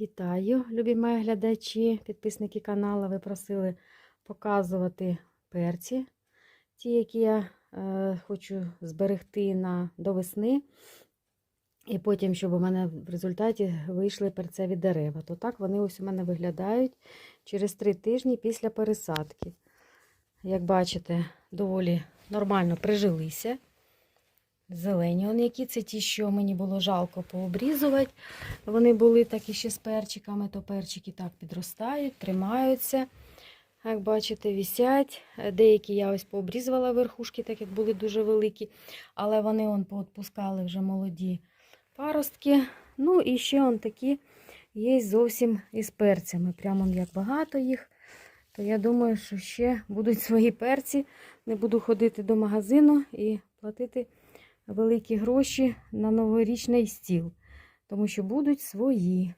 Вітаю, любі мої глядачі, підписники каналу. Ви просили показувати перці, ті, які я е, хочу зберегти на, до весни. І потім, щоб у мене в результаті вийшли перцеві дерева. То так вони ось у мене виглядають через три тижні після пересадки. Як бачите, доволі нормально прижилися. Зелені, вони які це ті, що мені було жалко пообрізувати. Вони були такі ще з перчиками, то перчики так підростають, тримаються. Як бачите, висять. Деякі я ось пообрізувала верхушки, так як були дуже великі, але вони он поотпускали вже молоді паростки. Ну і ще он такі є зовсім із перцями. Прямо як багато їх. То я думаю, що ще будуть свої перці. Не буду ходити до магазину і платити великі гроші на новорічний стіл, тому що будуть свої.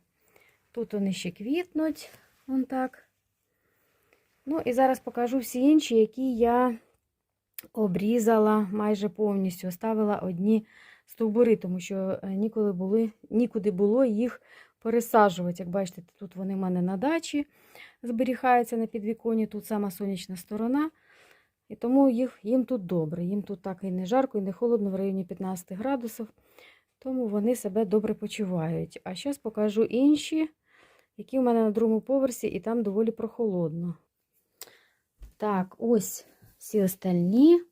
Тут вони ще квітнуть, вон так. Ну і зараз покажу всі інші, які я обрізала майже повністю. Оставила одні стовбури, тому що е, ніколи були, нікуди було їх пересаджувати. Як бачите, тут вони в мене на дачі зберігаються на підвіконі, тут сама сонячна сторона. І тому їх, їм тут добре. Їм тут так і не жарко, і не холодно в районі 15 градусів. Тому вони себе добре почувають. А зараз покажу інші, які в мене на другому поверсі, і там доволі прохолодно. Так, ось всі остальні.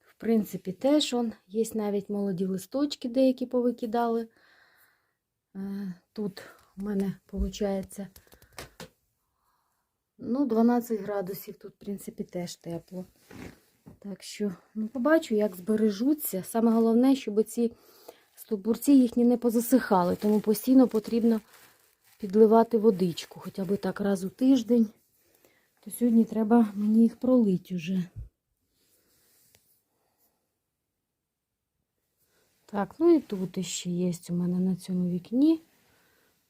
В принципі, теж он, є навіть молоді листочки, деякі повикидали. Е, Тут у мене виходить. Ну, 12 градусів тут, в принципі, теж тепло. Так що, ну, побачу, як збережуться. Саме головне, щоб ці стовбурці їхні не позасихали, тому постійно потрібно підливати водичку, хоча б так раз у тиждень. То сьогодні треба мені їх пролити уже. Так, ну і тут ще є у мене на цьому вікні.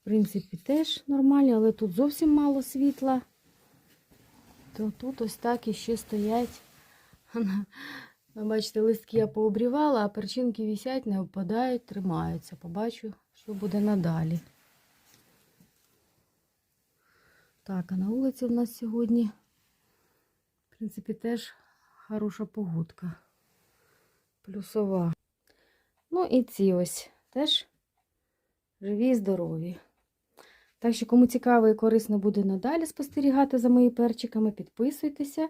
В принципі, теж нормально, але тут зовсім мало світла то тут ось так іще стоять. Ви бачите, листки я пообрівала, а перчинки висять, не впадають, тримаються. Побачу, що буде надалі. Так, а на вулиці в нас сьогодні, в принципі, теж хороша погодка. Плюсова. Ну і ці ось теж живі і здорові. Так що, кому цікаво і корисно буде надалі спостерігати за моїми перчиками, підписуйтеся,